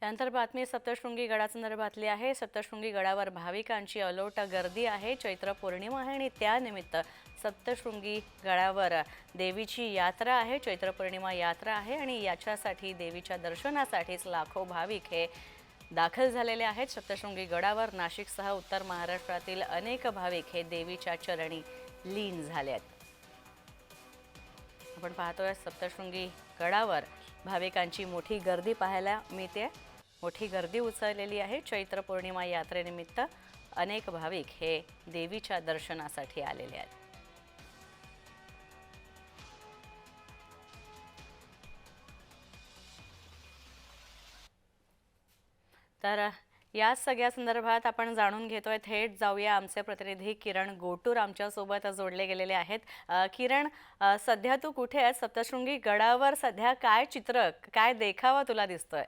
त्यानंतर बातमी सप्तशृंगी गडासंदर्भातली आहे. सप्तशृंगी गडावर भाविकांची अलोट गर्दी आहे. चैत्र पौर्णिमा आहे आणि त्यानिमित्त सप्तशृंगी गडावर देवीची यात्रा आहे. चैत्र पौर्णिमा यात्रा आहे आणि याच्यासाठी देवीच्या दर्शनासाठीच लाखो भाविक हे दाखल झालेले आहेत. सप्तशृंगी गडावर नाशिकसह उत्तर महाराष्ट्रातील अनेक भाविक हे देवीच्या चरणी लीन झाले आहेत. आपण पाहतोय सप्तशृंगी गडावर भाविकांची मोठी गर्दी पाहायला मिळते. मोठी गर्दी उचललेली आहे. चैत्र पौर्णिमा यात्रेनिमित्त अनेक भाविक हे देवीच्या दर्शनासाठी आलेले आहेत. तर या सगळ्या संदर्भात आपण जाणून घेतोय थेट जाऊया. आमचे प्रतिनिधी किरण गोटूर आमच्यासोबत जोडले गेलेले आहेत. किरण सध्या तू कुठे आहेस? सप्तशृंगी गडावर सध्या काय चित्र काय देखावा तुला दिसतोय?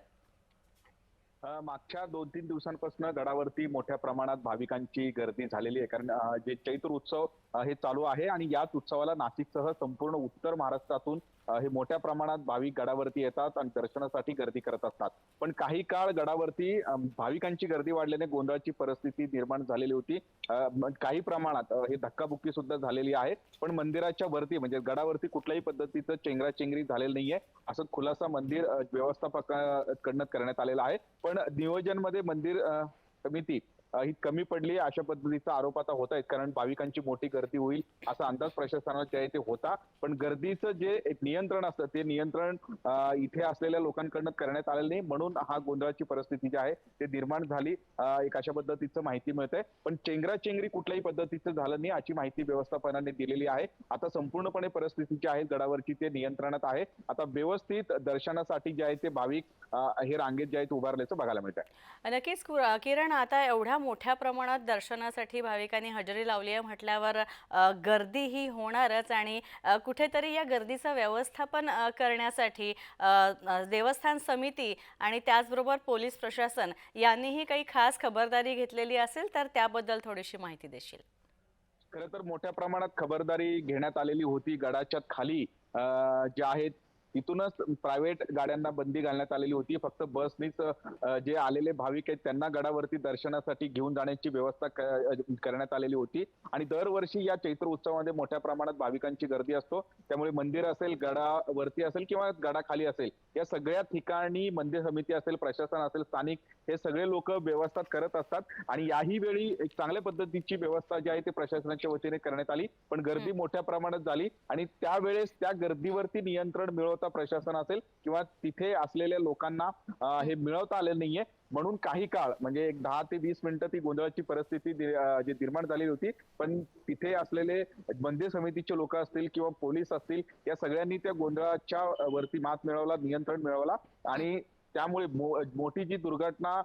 मागच्या दोन तीन दिवसांपासून गडावरती मोठ्या प्रमाणात भाविकांची गर्दी झालेली आहे. कारण जे चैत्र उत्सव हे चालू आहे आणि याच उत्सवाला नाशिकसह संपूर्ण उत्तर महाराष्ट्रातून हे मोठ्या प्रमाणात भाविक गडावरती येतात आणि दर्शनासाठी गर्दी करत असतात. पण काही काळ गडावरती भाविकांची गर्दी वाढल्याने गोंधळाची परिस्थिती निर्माण झालेली होती. काही प्रमाणात हे धक्काबुक्की सुद्धा झालेली आहे. पण मंदिराच्या वरती म्हणजे गडावरती कुठल्याही पद्धतीचं चेंगराचेंगरी झालेलं नाहीये. असं खुलासा मंदिर व्यवस्थापकाकडनं करण्यात आलेला आहे. पण नियोजनमध्ये मंदिर समिती ही कमी पडली अशा पद्धतीचा आरोप आता होत आहेत. कारण भाविकांची मोठी गर्दी होईल असा अंदाज प्रशासनाला जे आहे ते होता. पण गर्दीचं जे एक नियंत्रण असतं ते नियंत्रण इथे असलेल्या लोकांकडनं करण्यात आलेलं नाही. म्हणून हा गोंधळाची परिस्थिती जी आहे ते निर्माण झाली. एक अशा पद्धतीचं माहिती मिळते पण चेंगराचेंगरी कुठल्याही पद्धतीचं झालं नाही अशी माहिती व्यवस्थापनाने दिलेली आहे. आता संपूर्णपणे परिस्थिती जी आहे गडावरची ते नियंत्रणात आहे. आता व्यवस्थित दर्शनासाठी जे आहे ते भाविक हे रांगेत जे आहेत उभारल्याचं बघायला मिळत आहे नक्कीच किरण आता एवढ्या मोठ्या प्रमाणात दर्शनासाठी भाविकांनी हजेरी लावली आहे. म्हटल्यावर गर्दी ही होणारच आणि कुठेतरी या गर्दीचं व्यवस्थापन करण्यासाठी देवस्थान समिती आणि त्याचबरोबर पोलीस प्रशासन यांनीही काही खास खबरदारी घेतलेली असेल तर त्याबद्दल थोडीशी माहिती देशील. खरं तर मोठ्या प्रमाणात खबरदारी घेण्यात आलेली होती. गडाच्या खाली जे आहेत तिथूनच प्रायव्हेट गाड्यांना बंदी घालण्यात आलेली होती. फक्त बसनीच जे आलेले भाविक आहेत त्यांना गडावरती दर्शनासाठी घेऊन जाण्याची व्यवस्था करण्यात आलेली होती. आणि दरवर्षी या चैत्र उत्सवामध्ये मोठ्या प्रमाणात भाविकांची गर्दी असतो. त्यामुळे मंदिर असेल गडावरती असेल किंवा गडाखाली असेल या सगळ्या ठिकाणी मंदिर समिती असेल प्रशासन असेल स्थानिक हे सगळे लोक व्यवस्था करत असतात. आणि याही वेळी एक चांगल्या पद्धतीची व्यवस्था जी आहे ते प्रशासनाच्या वतीने करण्यात आली. पण गर्दी मोठ्या प्रमाणात झाली. आणि त्यावेळेस त्या गर्दीवरती नियंत्रण मिळवता प्रशासन असेल किंवा तिथे असलेल्या लोकांना हे मिळवता आलेलं नाहीये. म्हणून काही काळ म्हणजे एक दहा ते वीस मिनिटं ती गोंधळाची परिस्थिती जी निर्माण झालेली होती. पण तिथे असलेले मंदिर समितीचे लोक असतील किंवा पोलीस असतील या सगळ्यांनी त्या गोंधळाच्या वरती मात मिळवला नियंत्रण मिळवला. आणि त्यामुळे मोठी जी दुर्घटना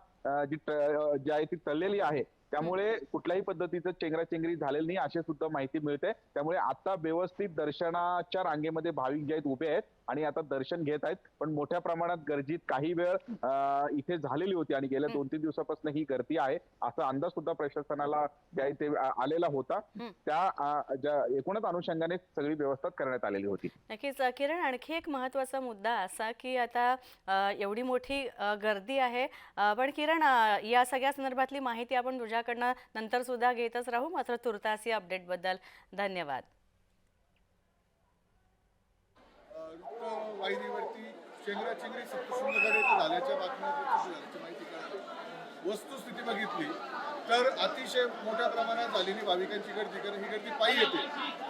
जी जी आहे ती टळलेली आहे त्यामुळे कुठल्याही पद्धतीचं चेंगराचेंगरी झालेली नाही अशी सुद्धा माहिती मिळते. त्यामुळे आता व्यवस्थित दर्शनाच्या रांगेमध्ये भाविक जे आहेत उभे आहेत आणि आता दर्शन घेत आहेत. पण मोठ्या प्रमाणात गर्दीत काही वेळ इथे झालेली होती आणि गेल्या दोन तीन दिवसापासून ही गर्दी आहे. असा अंदाज सुद्धा प्रशासनाला जे आहे ते आ- आलेला होता. त्या एकूणच अनुषंगाने सगळी व्यवस्था करण्यात आलेली होती. नक्कीच किरण आणखी एक महत्त्वाचा मुद्दा असा की आता एवढी मोठी गर्दी आहे. पण किरण या सगळ्या संदर्भातली माहिती आपण तुझ्याकडनं नंतरसुद्धा घेतच राहू. मात्र तुर्तास या अपडेटबद्दल धन्यवाद. वृत्त वाहिनीवरती चेंगराचेंगरी झाल्याच्या बातम्या माहिती कळाली. वस्तुस्थिती बघितली तर अतिशय मोठ्या प्रमाणात झालेली भाविकांची गर्दी कारण ही गर्दी पायी येते.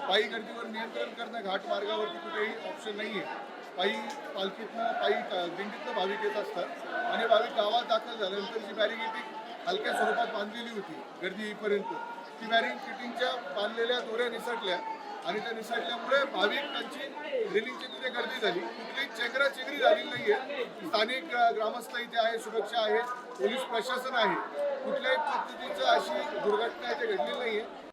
पायी गर्दीवर नियंत्रण करणं घाट मार्गावरती कुठेही ऑप्शन नाही आहे पायी पालखीतनं पायी दिंडीतनं भाविक येत असतात. आणि भाविक गावात दाखल झाल्यानंतर जी बॅरिगेटिंग हलक्या स्वरूपात बांधलेली होती गर्दी येईपर्यंत. ती बॅरिगेटिंगच्या बांधलेल्या दोऱ्या निसटल्या आणि त्या निसटल्यामुळे भाविकांची रेलिंगची तिथे गर्दी झाली. कुठलीही चेंगरा चेंगरी झालेली नाहीये. स्थानिक ग्रा- ग्रामस्थ इथे आहे सुरक्षा आहे पोलीस प्रशासन आहे. कुठल्याही पद्धतीचं अशी दुर्घटना इथे घडलेली नाहीये.